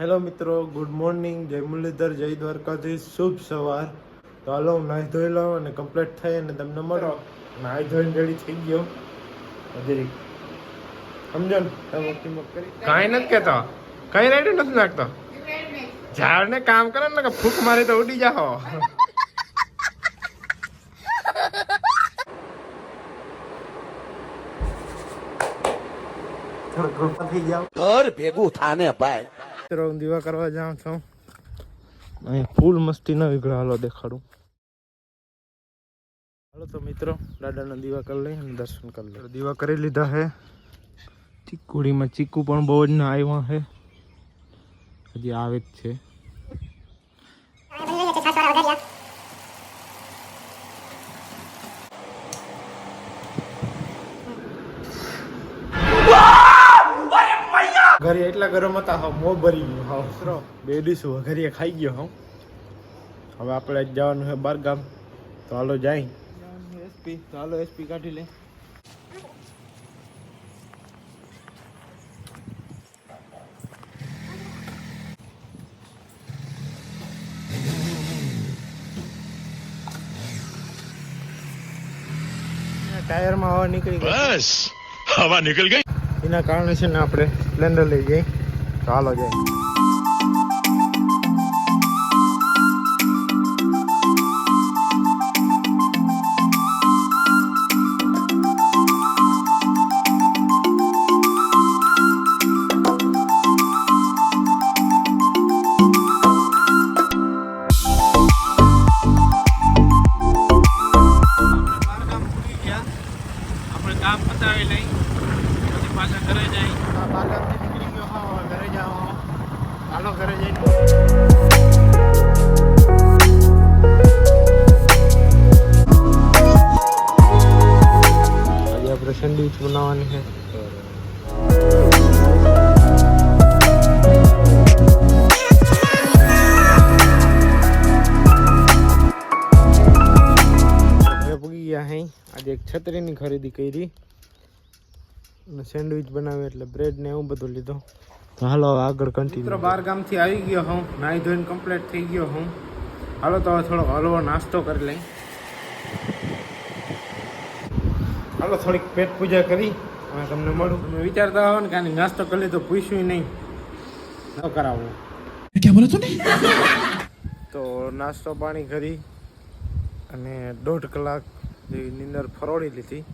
Hello મિત્રો good morning. જય મુરલીધર જય દ્વારકાધીશ. શુભ સવાર. તો હાલો હું નાહી ધોઈ લઉં અને કમ્પ્લીટ થઈ અને તમને મળો. નાહી ધોઈને રેડી થઈ ગયો. હજી સમજો ને કાંઈ નથી કહેતો. કઈ રેડી નથી નાખતો ઝાડને કામ કરે ને કે ફૂક મારી તો ઉડી જાઓ થોડું થઈ જાઓ. ઘર ભેગું થાને ભાઈ. મિત્રો હું દીવા કરવા જાઉં છું. અહીંયા ફૂલ મસ્તી ન વિગડે હાલો દેખાડું. હાલો તો મિત્રો દાદાના દીવા કરી લઈ અને દર્શન કરી લઈએ. દીવા કરી લીધા હે ચીકુડીમાં ચીકુ પણ બહુ જ ના આવ્યા હે હજી આવે જ છે. ઘરે એટલા ગરમ હતા હા મો ભરી ગયો હા. બે દિવસ ઘરે ખાઈ ગયો હા. હવે આપણે જવાનું છે બાર ગામ તો હાલો જાય. એસપી તો હાલો એસપી કાઢી લે. ટાયરમાં હવા નીકળી ગઈ. બસ હવા નીકળી ગઈ? એના કારણે છે ને આપણે સ્પ્લેન્ડર લઈ જઈએ. ચાલો જાય. આપણે બનાવવાની છે આજે એક છત્રીની ખરીદી કરી અને સેન્ડવિચ બનાવી એટલે બ્રેડ ને એવું બધું લીધો। હાલો આગળ કન્ટિન્યુ બાર ગામથી આવી ગયો હું. નાહી ધોઈને કમ્પ્લીટ થઈ ગયો હું. હાલો તો થોડો હલવો નાસ્તો કરી લઈ. હાલો થોડીક પેટ પૂજા કરી હવે તમને મળું. તમે વિચારતા હો ને કે આની નાસ્તો કરી લીધો પૂછ્યું નહીં. ન કરાવવું ક્યાં બોલો તું તો નાસ્તો પાણી કરી અને દોઢ કલાક જેવી નીંદર ફરોડી લીધી.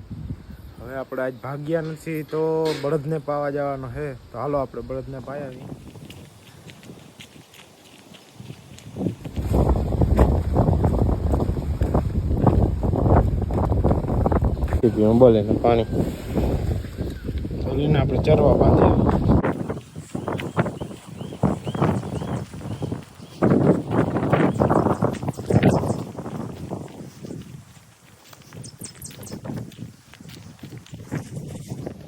હવે આપણે આજ ભાગ્યા નથી તો બળદને પાવા જવાનો છે. તો હાલો આપણે બળદને પાયાવી બોલે ને પાણી. ચાલીને આપણે ચરવા બાંધીએ.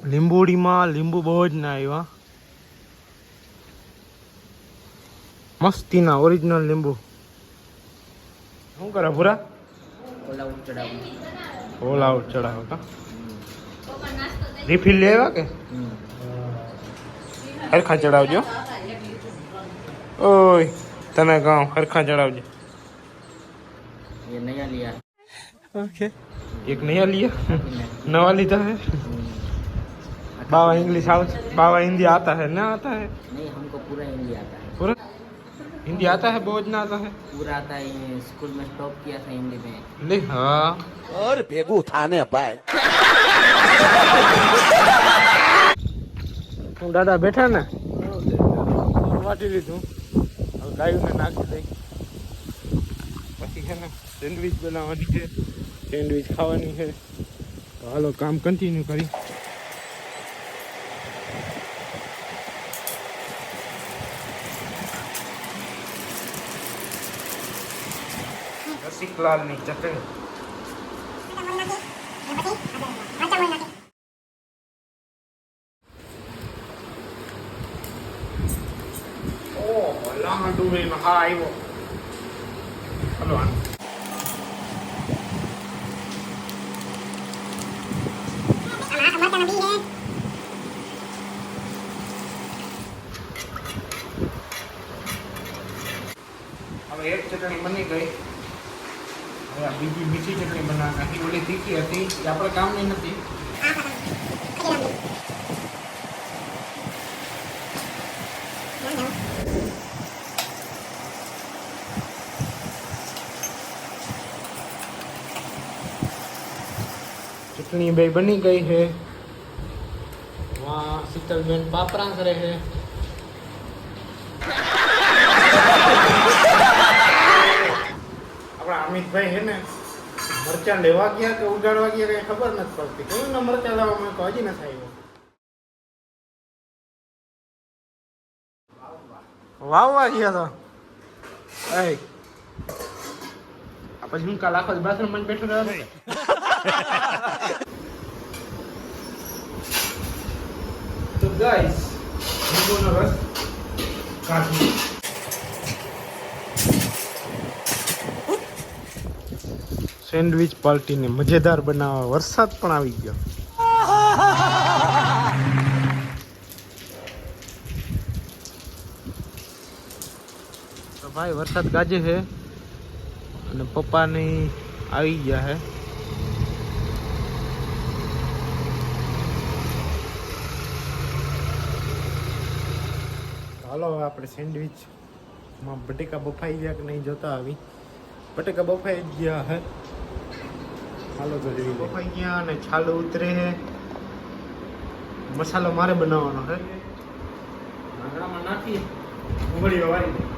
લીંબુડીમાં લીંબુ બહુ જ ના આવ્યા. મસ્તીના ઓરિજિનલ લીંબુ. શું કરે ભૂરા? ઓલ આઉટ ચડાવો કા રિફિલ લેવા કે હરખા ચડાવજો ઓય તને કહું હરખા ચડાવજો ये नया लिया ओके एक नया लिया नवा લીધા है बाबा इंग्लिश आउट बाबा हिंदी आता है ना आता है नहीं हमको पूरा हिंदी आता है पूरा हिंदी आता है बहुत ना आता है पूरा आता है ये स्कूल में टॉप किया था हिंदी में ले हाँ ઘર ભેગું થાને ભાઈ હું દાદા બેઠા ને વાટી લીધું હવે ગાયુંને નાખી દઈ પછી છે ને સેન્ડવિચ બનાવવાની છે સેન્ડવિચ ખાવાની છે તો હાલો કામ કન્ટિન્યુ કરી ચટણી ઓહો લાંબા ડુંગળીમાં હા આવ્યો હલો એક ચટણી બની ગઈ હવે આ બીજી મીઠી ચટણી બનાવી નાખી હતી એ આપણા કામની નથી. ચટણી બે બની ગઈ છે. વहाँ શીતલબેન પાપરા કરે છે. આપણા અમિતભાઈ છે ને મરચાં લેવા ગયા કે ઉગાડવા ગયા કઈ ખબર નથી પડતી. કેવું ને મરચાં લાવવા મેં હજી નથી આવ્યો વાવવા ગયા તો. એ પછી હું કાલ આખો બાથરૂમમાં બેઠો રહ્યો તો ગાઈસ લીંબુનો રસ કાઢી સેન્ડવિચ પાર્ટીને મજેદાર બનાવવા વરસાદ પણ આવી ગયો. તો ભાઈ, વરસાદ ગાજે છે અને પપ્પાની આવી ગયા છે. હાલો આપણે સેન્ડવિચમાં બટેકા બફાઈ ગયા કે નહીં જોતા આવી? બટેકા બફાઈ ગયા હે હાલો તો જોઈ બફાઈ ગયા અને છાલો ઉતરે હે મસાલો મારે બનાવવાનો છે. નાખી ઉંગળીઓ વાળી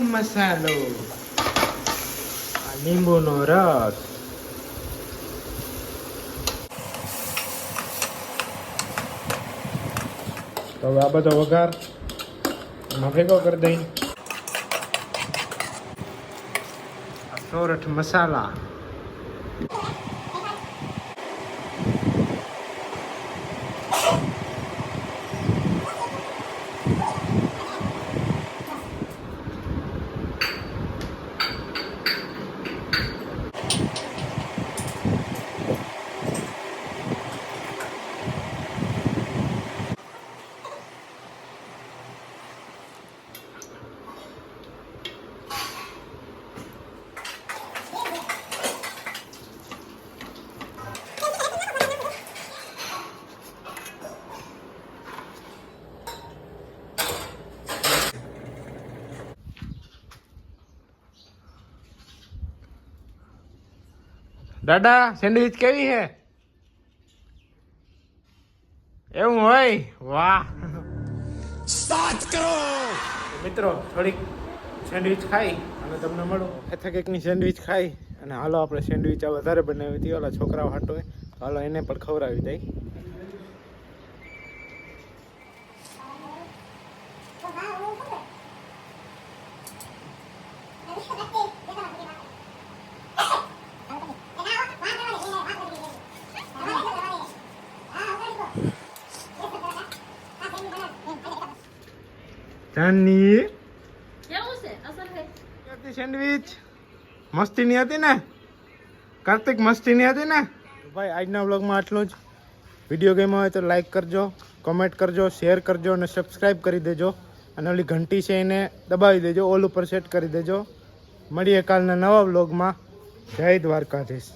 મસાલો આ લીંબુનો રસ તો હવે આ બધો વઘાર એમાં ભેગો કરી દઈ સોરઠ મસાલા દાદા સેન્ડવિચ કેવી છે? એવું હોય? વાહ. સ્ટાર્ટ કરો! મિત્રો થોડીક સેન્ડવિચ ખાઈ અને તમને મળું. એથા કેકની સેન્ડવિચ ખાઈ અને હાલો આપણે સેન્ડવિચ આ વધારે બનાવી હતી. ઓલા છોકરાઓ હાટો તો હાલો એને પણ ખવડાવી દઈ. જાની સેન્ડવિચ? મસ્તીની હતી ને? કાર્તિક મસ્તીની હતી ને? ભાઈ આજના વ્લોગમાં આટલું જ. વીડિયો ગેમ હોય તો લાઈક કરજો કોમેન્ટ કરજો શેર કરજો અને સબસ્ક્રાઈબ કરી દેજો. અને ઓલી ઘંટી છે એને દબાવી દેજો ઓલ ઉપર સેટ કરી દેજો. મળીએ કાલના નવા વ્લોગમાં. જય દ્વારકાધીશ.